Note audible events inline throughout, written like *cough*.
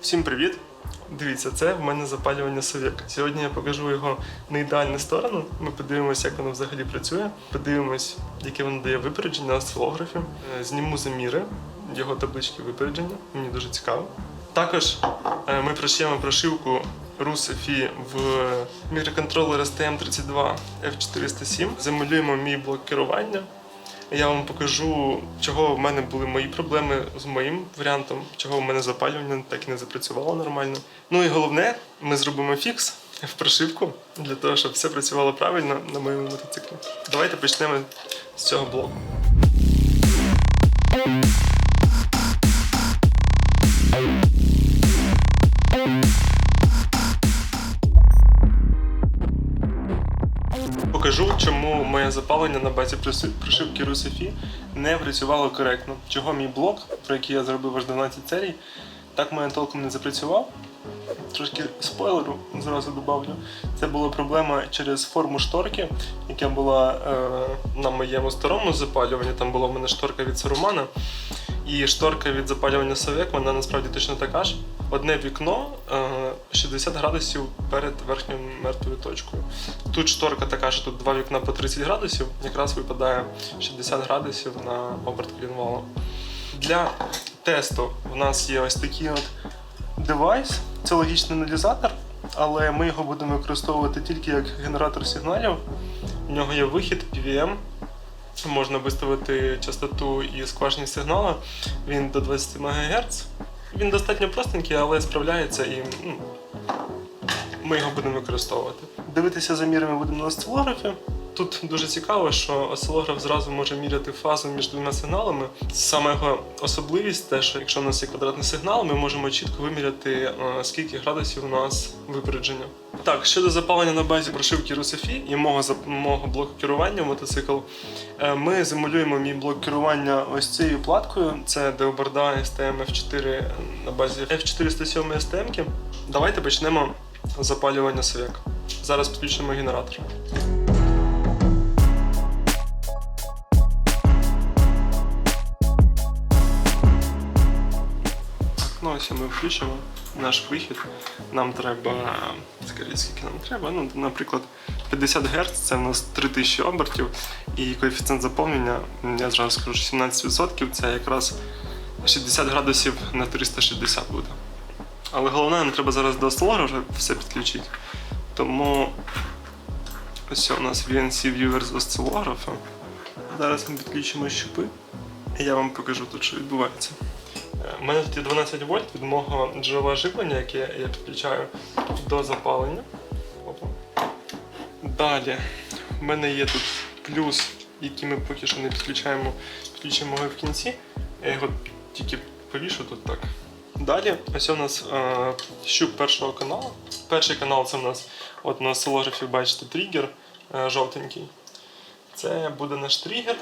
Всім привіт! Дивіться, це в мене запалювання совєка. Сьогодні я покажу його не ідеальну сторону. Ми подивимося, як воно взагалі працює. Подивимось, яке воно дає випередження на осцилографі. Е, Зніму заміри його таблички випередження. Мені дуже цікаво. Також е, ми прошиємо прошивку RUSFI в мікроконтролер STM32 F407. Замалюємо мій блок керування. Я вам покажу, чого в мене були мої проблеми з моїм варіантом, чого в мене запалювання так і не запрацювало нормально. Ну і головне, ми зробимо фікс в прошивку для того, щоб все працювало правильно на моєму мотоциклі. Давайте почнемо з цього блоку. Покажу, чому моє запалення на базі прошивки RUSFI не працювало коректно. Чого мій блок, про який я зробив аж 12 серій, так мене толком не запрацював. Трошки спойлеру зразу добавлю. Це була проблема через форму шторки, яка була е, на моєму старому запалюванні. Там була в мене шторка від Сарумана. І шторка від запалювання совєк, вона насправді точно така ж. Одне вікно е, 60 градусів перед верхньою мертвою точкою. Тут шторка така, що тут два вікна по 30 градусів, якраз випадає 60 градусів на оберт колінвалу. Для тесту в нас є ось такий от девайс, це логічний аналізатор, але ми його будемо використовувати тільки як генератор сигналів. У нього є вихід PVM, можна виставити частоту і скважні сигнали. Він до 20 МГц. Він достатньо простенький, але справляється і ну, ми його будемо використовувати. Дивитися за мірами будемо на осцилографі. Тут дуже цікаво, що осцилограф зразу може міряти фазу між двома сигналами. Саме його особливість те, що якщо в нас є квадратний сигнал, ми можемо чітко виміряти, е, скільки градусів у нас випередження. Так, щодо запалення на базі прошивки RUSFI і мого, мого блоку керування мотоцикл, е, ми зимулюємо мій блок керування ось цією платкою. Це Деоборда STM F4 на базі F407 STM. Давайте почнемо запалювання совєк. Зараз підключимо генератор. Ну, ми включимо наш вихід. Нам треба, скажіть, скільки нам треба. Ну, наприклад, 50 Гц це у нас 3000 обертів, і коефіцієнт заповнення, я зразу скажу, 17% це якраз 60 градусів на 360 буде. Але головне, нам треба зараз до осцилографа все підключити. Тому ось у нас VNC Viewer з осцилографа. Зараз ми підключимо щупи, і я вам покажу тут, що відбувається. У мене тут є 12 вольт від мого джерела живлення, яке я підключаю до запалення. Опа. Далі в мене є тут плюс, який ми поки що не підключаємо, підключимо його в кінці. Я його тільки повішу тут так. Далі, ось у нас е, щуп першого каналу. Перший канал це у нас от на осцилографі бачите тригер е, жовтенький. Це буде наш тригер.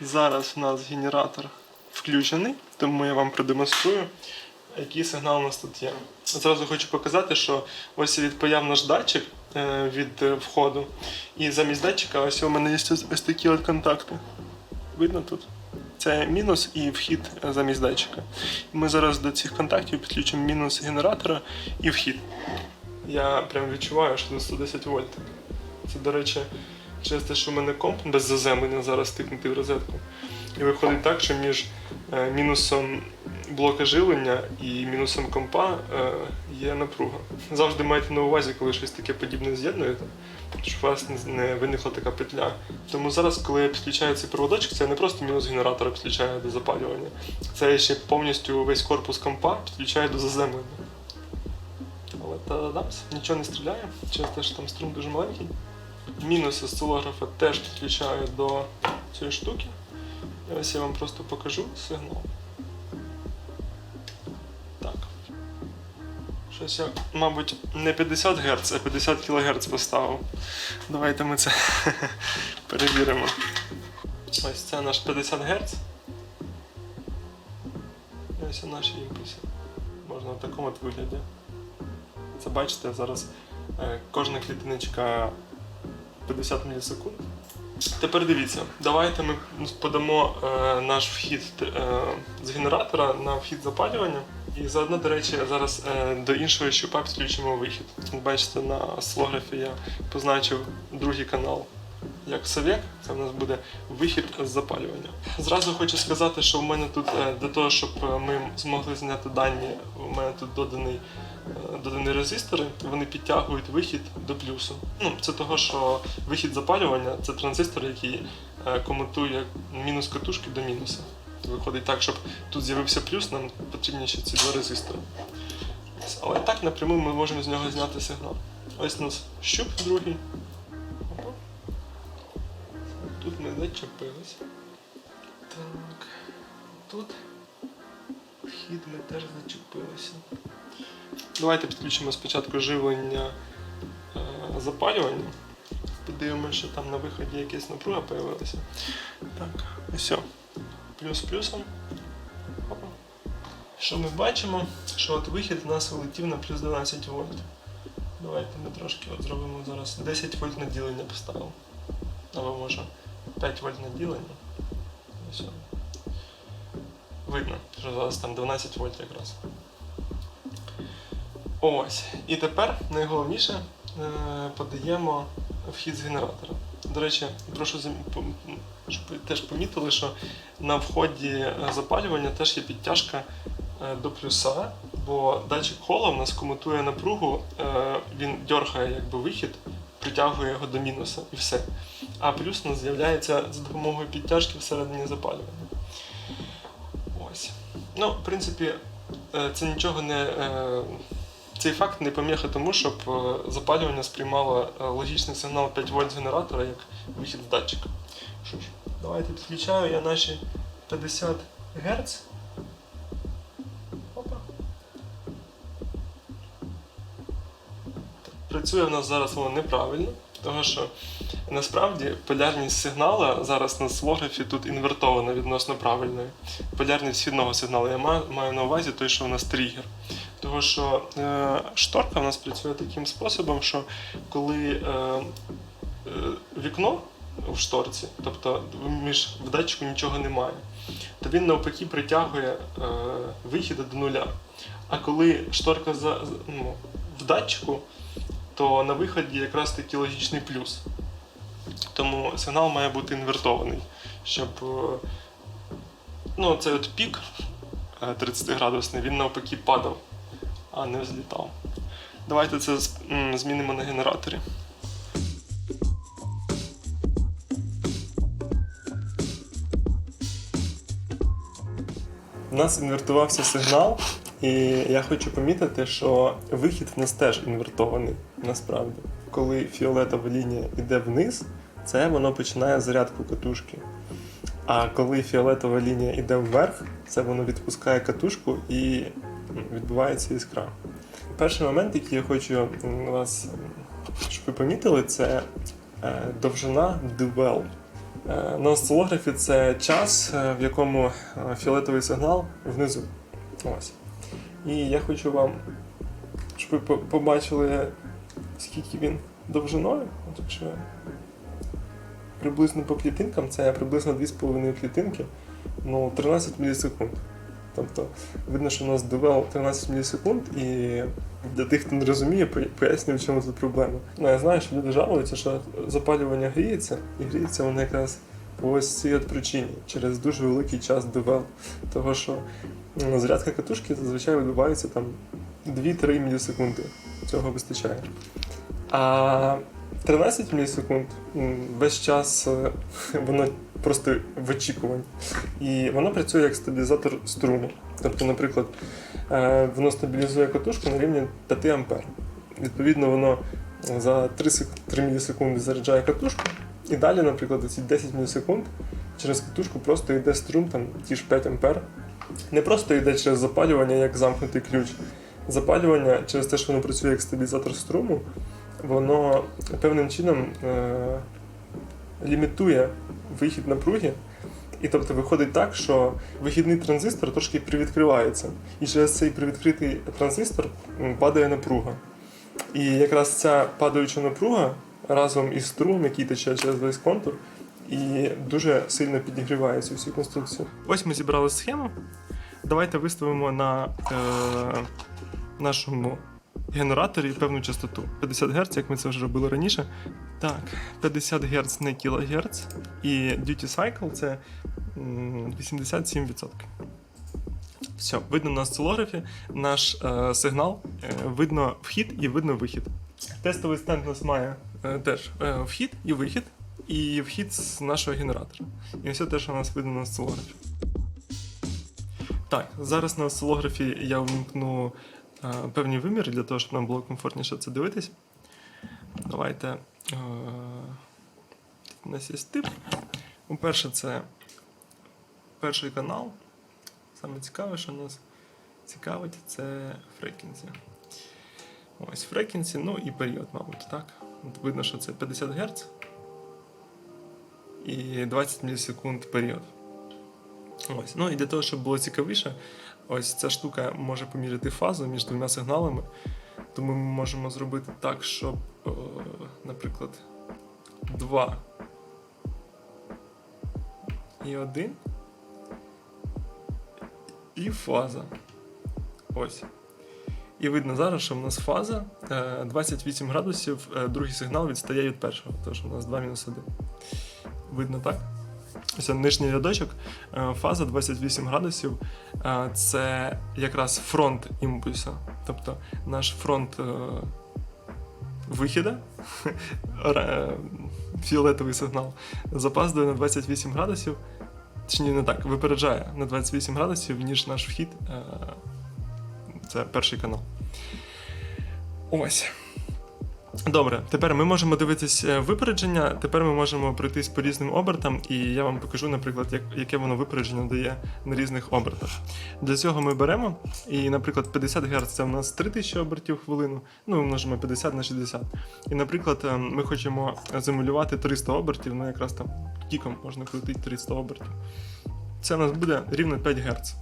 Зараз у нас генератор включений, тому я вам продемонструю, який сигнал у нас тут є. Зразу хочу показати, що ось відпаяв наш датчик е, від е, входу. І замість датчика ось у мене є ось, такі от контакти. Видно тут? Це мінус і вхід е, замість датчика. Ми зараз до цих контактів підключимо мінус генератора і вхід. Я прям відчуваю, що тут 110 вольт. Це, до речі, через те, що в мене комп без заземлення зараз тикнутий в розетку. І виходить так, що між е, мінусом блока живлення і мінусом компа е, є напруга. Завжди майте на увазі, коли щось таке подібне з'єднуєте, щоб у вас не- виникла така петля. Тому зараз, коли я підключаю цей проводочок, це не просто мінус генератора підключаю до запалювання. Це ще повністю весь корпус компа підключаю до заземлення. Але та-дамс, нічого не стріляє, через те, що там струм дуже маленький. Мінус осцилографа теж підключаю до цієї штуки. І ось я вам просто покажу сигнал. Так. Щось я, мабуть, не 50 Гц, а 50 кГц поставив. Давайте ми це *laughs* перевіримо. Ось це наш 50 Гц. І ось наші імпульси. Можна в такому от вигляді. Це бачите, зараз е, кожна клітиночка 50 мілісекунд. Тепер дивіться, давайте ми подамо е, наш вхід е, з генератора на вхід запалювання. І заодно, до речі, зараз е, до іншого щупа підключимо вихід. Бачите, на слографі я позначив другий канал як совєк, це в нас буде вихід з запалювання. Зразу хочу сказати, що в мене тут е, для того, щоб е, ми змогли зняти дані, у мене тут доданий, е, додані резистори, вони підтягують вихід до плюсу. Ну, це того, що вихід запалювання це транзистор, який комутує мінус катушки до мінуса. Виходить так, щоб тут з'явився плюс, нам потрібні ще ці два резистори. Але так напряму ми можемо з нього зняти сигнал. Ось у нас щуп другий. Зачепились. Так. Тут вхід ми теж зачепилися. Давайте підключимо спочатку живлення е, запалювання. Подивимося, що там на виході якась напруга з'явилася. Так, ось. Плюс плюсом. Опа. Що ми бачимо? Що от вихід у нас вилетів на плюс 12 вольт. Давайте ми трошки от зробимо зараз 10 вольт наділення поставимо. Або може 5 вольт наділення. Ось. воно. Видно, що зараз там 12 вольт якраз. Ось. І тепер найголовніше е, подаємо вхід з генератора. До речі, прошу щоб теж помітили, що на вході е, запалювання теж є підтяжка е, до плюса, бо датчик хола в нас комутує напругу, він дьоргає якби вихід, притягує його до мінуса і все. А плюс у з'являється за допомогою підтяжки всередині запалювання. Ось. Ну, в принципі, е, це нічого не. е, Цей факт не поміха тому, щоб е, запалювання сприймало логічний сигнал 5 вольт генератора як вихід з датчика. Давайте підключаю я наші 50 Гц. Працює в нас зараз воно неправильно, тому що насправді полярність сигнала зараз на осцилографі тут інвертована відносно правильної. Полярність вхідного сигналу я маю на увазі той, що у нас тригер. Тому що е, шторка в нас працює таким способом, що коли е, е, вікно в шторці, тобто між в датчику нічого немає, то він навпаки притягує е, вихід до нуля. А коли шторка за, ну, в датчику, то на виході якраз таки логічний плюс. Тому сигнал має бути інвертований, щоб е, ну, цей от пік е, 30 градусний, він навпаки падав, а не взлітав. Давайте це змінимо на генераторі. У нас інвертувався сигнал, і я хочу помітити, що вихід в нас теж інвертований насправді. Коли фіолетова лінія йде вниз, це воно починає зарядку катушки. А коли фіолетова лінія йде вверх, це воно відпускає катушку і відбувається іскра. Перший момент, який я хочу вас, щоб ви помітили, це е, довжина дюбел. Е, На осцилографі це час, е, в якому фіолетовий сигнал внизу. Ось. І я хочу вам, щоб ви побачили, скільки він довжиною. От приблизно по клітинкам, це приблизно 2,5 клітинки, ну 13 мілісекунд. Тобто видно, що у нас довел 13 мілісекунд, і для тих, хто не розуміє, поя- пояснюю, в чому тут проблема. Ну, я знаю, що люди жалуються, що запалювання гріється, і гріється воно якраз по ось цій от причині, через дуже великий час довел. Того, що зарядка катушки зазвичай відбувається там 2-3 мілісекунди. Цього вистачає. А 13 мілісекунд весь час е, *laughs* воно просто в очікуванні. І воно працює як стабілізатор струму. Тобто, наприклад, е, воно стабілізує катушку на рівні 5 ампер. Відповідно, воно за 3, 3 мілісекунди заряджає катушку, і далі, наприклад, ці 10 мілісекунд через катушку просто йде струм, там ті ж 5 ампер. Не просто йде через запалювання як замкнутий ключ. Запалювання через те, що воно працює як стабілізатор струму, воно певним чином е- лімітує вихід напруги. І тобто виходить так, що вихідний транзистор трошки привідкривається. І через цей привідкритий транзистор падає напруга. І якраз ця падаюча напруга разом із струмом, який тече через весь контур, і дуже сильно підігріває цю всю конструкцію. Ось ми зібрали схему. Давайте виставимо на е, нашому генераторі певну частоту 50 Гц, як ми це вже робили раніше. Так, 50 Гц не кілогерц, і duty cycle це 87%. Все, видно на осцилографі наш е, сигнал, е, видно вхід і видно вихід. Тестовий стенд у нас має теж е, вхід і вихід, і вхід з нашого генератора. І все те, що у нас видно на осцилографі. Так, зараз на осцилографі я вмкну е, певні виміри для того, щоб нам було комфортніше це дивитись. Давайте. Е, у нас є тип. По-перше, це перший канал. Саме цікаве, що нас цікавить, це фреквенсі. Ось фреквенсі, ну і період, мабуть, так. Видно, що це 50 Гц і 20 мілісекунд період. Ось. Ну і для того, щоб було цікавіше, ось ця штука може поміряти фазу між двома сигналами. Тому ми можемо зробити так, щоб, е, наприклад, 2 і 1 і фаза. Ось. І видно зараз, що в нас фаза е, 28 градусів, е, другий сигнал відстає від першого, тож у нас 2 мінус 1. Видно так? Ось нижній рядочок, е, фаза 28 градусів. е, Це якраз фронт імпульсу. Тобто наш фронт е, вихіда, *laughs* фіолетовий сигнал, запаздує на 28 градусів. Точніше, не так, випереджає на 28 градусів, ніж наш вхід. е, Це перший канал. Ось. Добре, тепер ми можемо дивитись е, випередження. Тепер ми можемо пройтись по різним обертам, і я вам покажу, наприклад, як, яке воно випередження дає на різних обертах. Для цього ми беремо, і, наприклад, 50 Гц це у нас 3000 обертів в хвилину. Ну, ми множимо 50 на 60. І, наприклад, е, ми хочемо замулювати 300 обертів, ну якраз там кіком можна крутити 300 обертів. Це у нас буде рівно 5 Гц.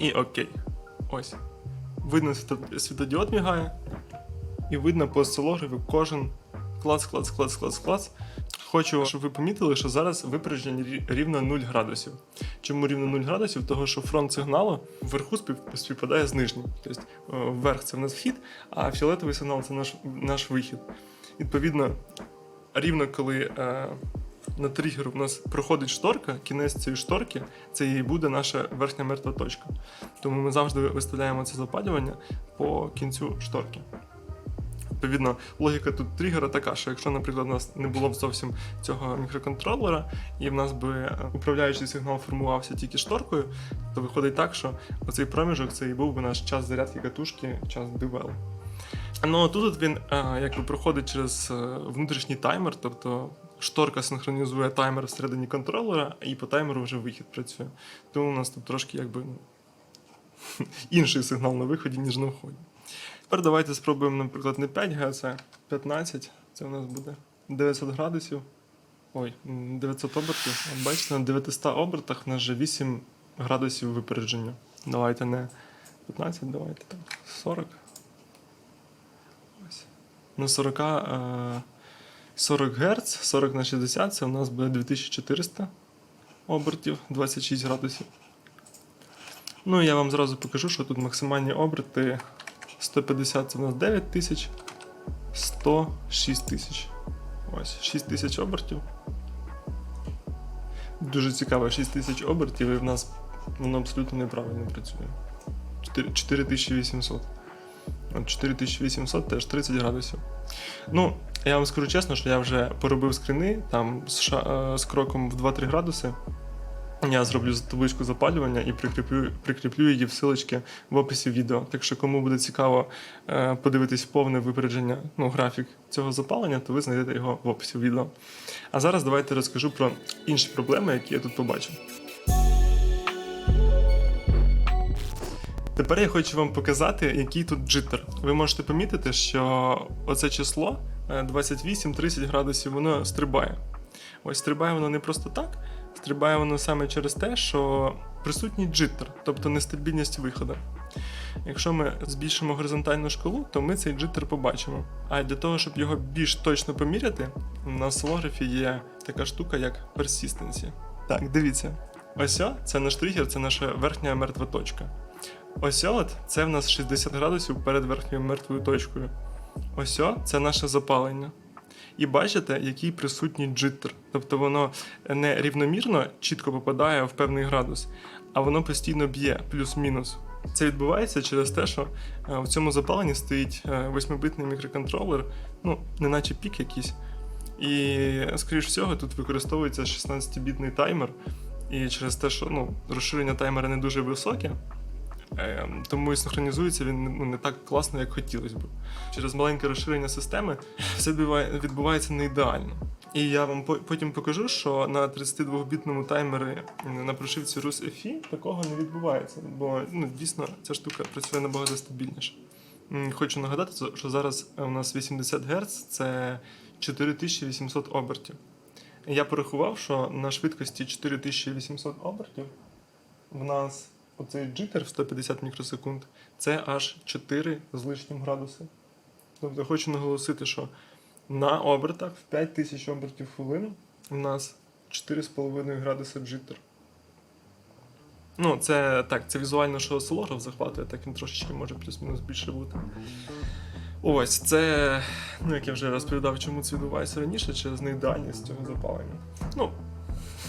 І окей. Ось. Видно, світодіод мігає, і видно по осцилографі кожен клац, клац, клац, клац, клац. Хочу, щоб ви помітили, що зараз випередження рівно 0 градусів. Чому рівно 0 градусів? Того, що фронт сигналу вверху співпадає з нижнім. Тобто е, вверх це в нас вхід, а фіолетовий сигнал це наш, наш вихід. Відповідно, рівно коли е, на тригер у нас проходить шторка, кінець цієї шторки, це і буде наша верхня мертва точка. Тому ми завжди виставляємо це запалювання по кінцю шторки. Відповідно, логіка тут тригера така, що якщо, наприклад, у нас не було б зовсім цього мікроконтролера, і в нас би е, управляючий сигнал формувався тільки шторкою, то виходить так, що оцей проміжок це і був би наш час зарядки катушки, час девел. Ну тут він е, якби проходить через е, внутрішній таймер, тобто шторка синхронізує таймер всередині контролера, і по таймеру вже вихід працює. Тому у нас тут трошки якби ну, *laughs* інший сигнал на виході, ніж на вході. Тепер давайте спробуємо, наприклад, не 5 Гц, а 15. Це у нас буде 900 градусів. Ой, 900 обертів. Бачите, на 900 обертах в нас вже 8 градусів випередження. Давайте не 15, давайте там 40. Ось. На 40, е, 40 Гц, 40 на 60 це у нас буде 2400 обертів, 26 градусів. Ну, я вам зразу покажу, що тут максимальні оберти 150 це у нас 9 тисяч, 100 6 тисяч. Ось, 6 тисяч обертів. Дуже цікаво, 6 тисяч обертів, і в нас воно абсолютно неправильно працює. 4800. От 4800 теж 30 градусів. Ну, я вам скажу чесно, що я вже поробив скріни там з, ша- е, з кроком в 2-3 градуси. Я зроблю табличку запалювання і прикріплю, прикріплю її в силочки в описі відео. Так що, кому буде цікаво е, подивитись повне випередження, ну, графік цього запалення, то ви знайдете його в описі відео. А зараз давайте розкажу про інші проблеми, які я тут побачив. Тепер я хочу вам показати, який тут джиттер. Ви можете помітити, що оце число 28-30 градусів, воно стрибає. Ось стрибає воно не просто так, стрибає воно саме через те, що присутній джиттер, тобто нестабільність виходу. Якщо ми збільшимо горизонтальну шкалу, то ми цей джиттер побачимо. А для того, щоб його більш точно поміряти, на осцилографі є така штука, як persistency. Так, дивіться. Ось це наш тригер, це наша верхня мертва точка. Ось от це в нас 60 градусів перед верхньою мертвою точкою. Ось це наше запалення. І бачите, який присутній джиттер. Тобто воно не рівномірно чітко попадає в певний градус, а воно постійно б'є, плюс-мінус. Це відбувається через те, що е, в цьому запаленні стоїть 8-битний мікроконтролер, ну, неначе пік якийсь. І, скоріш всього, тут використовується 16-бітний таймер. І через те, що ну, розширення таймера не дуже високе, е, тому і синхронізується він ну, не так класно, як хотілося б. Через маленьке розширення системи все відбувається не ідеально. І я вам потім покажу, що на 32-бітному таймері на прошивці RUS FI такого не відбувається, бо ну, дійсно ця штука працює набагато стабільніше. Хочу нагадати, що зараз у нас 80 Гц це 4800 обертів. Я порахував, що на швидкості 4800 обертів в нас оцей джитер в 150 мікросекунд це аж 4 з лишнім градуси. Тобто хочу наголосити, що на обертах в 5000 обертів хвилину в нас 4,5 градуси джиттер. Ну, це так, це візуально, що осцилограф захватує, так він трошечки може плюс-мінус більше бути. Ось, це, ну як я вже розповідав, чому це відбувається раніше, через неідеальність цього запалення. Ну,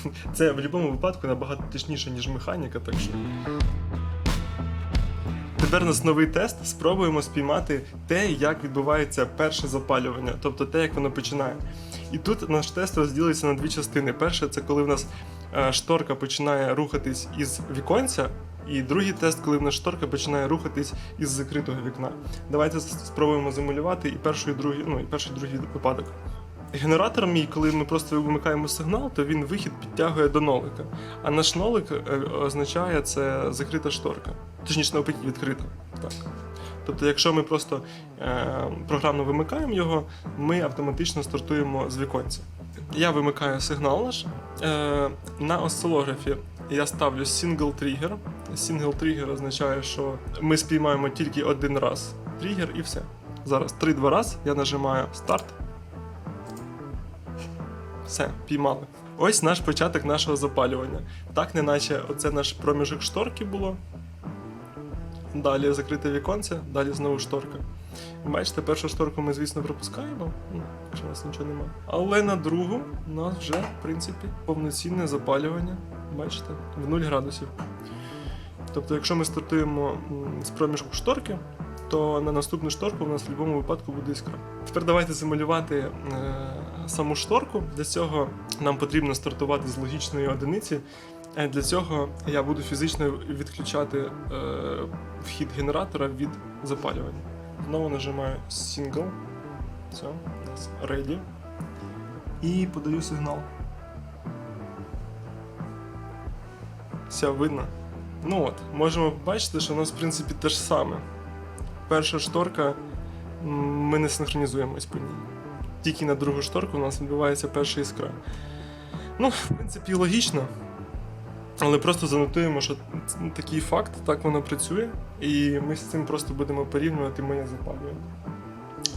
*laughs* це в будь-якому випадку набагато точніше, ніж механіка, так що. Тепер у нас новий тест. Спробуємо спіймати те, як відбувається перше запалювання, тобто те, як воно починає. І тут наш тест розділиться на дві частини. Перше, це коли в нас е, шторка починає рухатись із віконця, і другий тест, коли в нас шторка починає рухатись із закритого вікна. Давайте спробуємо замалювати і перший, і другий, ну, і перший, і другий випадок. Генератор мій, коли ми просто вимикаємо сигнал, то він вихід підтягує до нолика. А наш нолик е, означає це закрита шторка. Точніше, навпаки, відкрита. Так. Тобто, якщо ми просто е, програмно вимикаємо його, ми автоматично стартуємо з віконця. Я вимикаю сигнал наш. Е, на осцилографі я ставлю single trigger. Single trigger означає, що ми спіймаємо тільки один раз тригер і все. Зараз 3-2 раз я нажимаю старт. Все, піймали. Ось наш початок нашого запалювання. Так, неначе оце наш проміжок шторки було. Далі закрите віконце, далі знову шторка. Бачите, першу шторку ми, звісно, пропускаємо, ну, якщо у нас нічого немає. Але на другу у нас вже, в принципі, повноцінне запалювання. Бачите, в 0 градусів. Тобто, якщо ми стартуємо з проміжку шторки, то на наступну шторку у нас в будь-якому випадку буде іскра. Тепер давайте замалювати е, саму шторку. Для цього нам потрібно стартувати з логічної одиниці. Е, Для цього я буду фізично відключати е, вхід генератора від запалювання. Знову нажимаю Single. Все, ready. І подаю сигнал. Все, видно. Ну от, можемо побачити, що у нас в принципі те ж саме. Перша шторка, ми не синхронізуємось по ній. Тільки на другу шторку у нас відбувається перша іскра. Ну, в принципі, логічно. Але просто занотуємо, що такий факт, так воно працює, і ми з цим просто будемо порівнювати моє запалювання.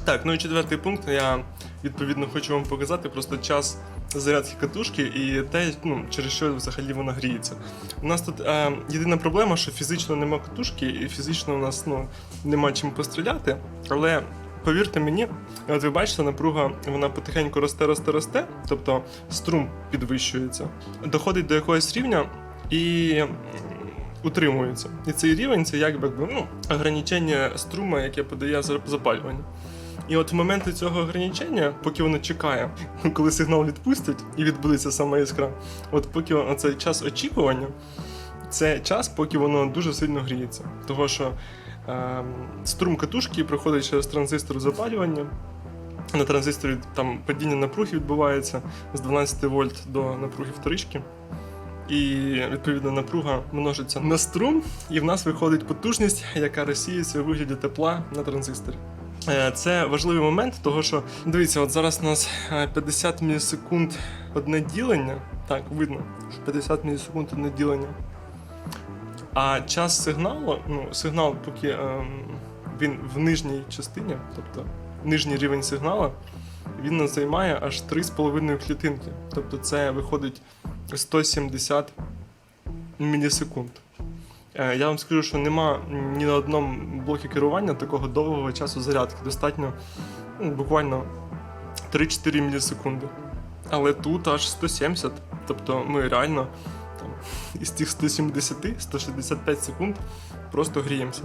Так, ну і четвертий пункт. Я відповідно хочу вам показати просто час зарядки катушки і те, ну, через що взагалі вона гріється. У нас тут е, єдина проблема, що фізично нема катушки, і фізично у нас ну, нема чим постріляти. Але повірте мені, от ви бачите, напруга вона потихеньку росте, росте, росте, тобто струм підвищується, доходить до якогось рівня і утримується. І цей рівень це якби ну, ограничення струма, яке подає за- запалювання. І от в моменти цього ограничення, поки воно чекає, *laughs* коли сигнал відпустять і відбудеться сама іскра, от поки цей час очікування, це час, поки воно дуже сильно гріється. Того що струм катушки проходить через транзистор запалювання. На транзисторі там падіння напруги відбувається з 12 вольт до напруги вторички. І відповідно напруга множиться на струм, і в нас виходить потужність, яка розсіється у вигляді тепла на транзисторі. Е, Це важливий момент, того що дивіться, от зараз у нас е, 50 мілісекунд одне ділення. Так, видно, що 50 мілісекунд одне ділення. А час сигналу, ну, сигнал, поки ем, він в нижній частині, тобто нижній рівень сигналу, він займає аж 3,5 клітинки. Тобто це виходить 170 мілісекунд. Е, Я вам скажу, що нема ні на одному блокі керування такого довгого часу зарядки. Достатньо ну, буквально 3-4 мілісекунди. Але тут аж 170. Тобто ми реально із тих 170-165 секунд просто гріємося.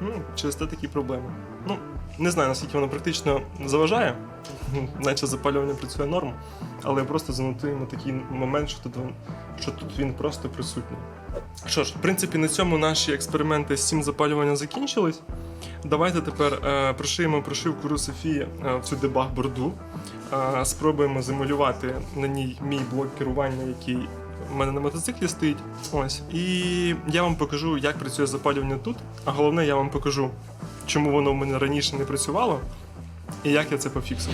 Ну, через те такі проблеми. Ну, не знаю, наскільки воно практично заважає, *laughs* наче запалювання працює норм, але просто занотуємо такий момент, що тут, що тут він просто присутній. Що ж, в принципі, на цьому наші експерименти з цим запалюванням закінчились. Давайте тепер е, прошиємо прошивку Русофії е, в цю дебаг борду. Е, спробуємо замалювати на ній мій блок керування, який у мене на мотоциклі стоїть. Ось. І я вам покажу, як працює запалювання тут. А головне, я вам покажу, чому воно в мене раніше не працювало і як я це пофіксив.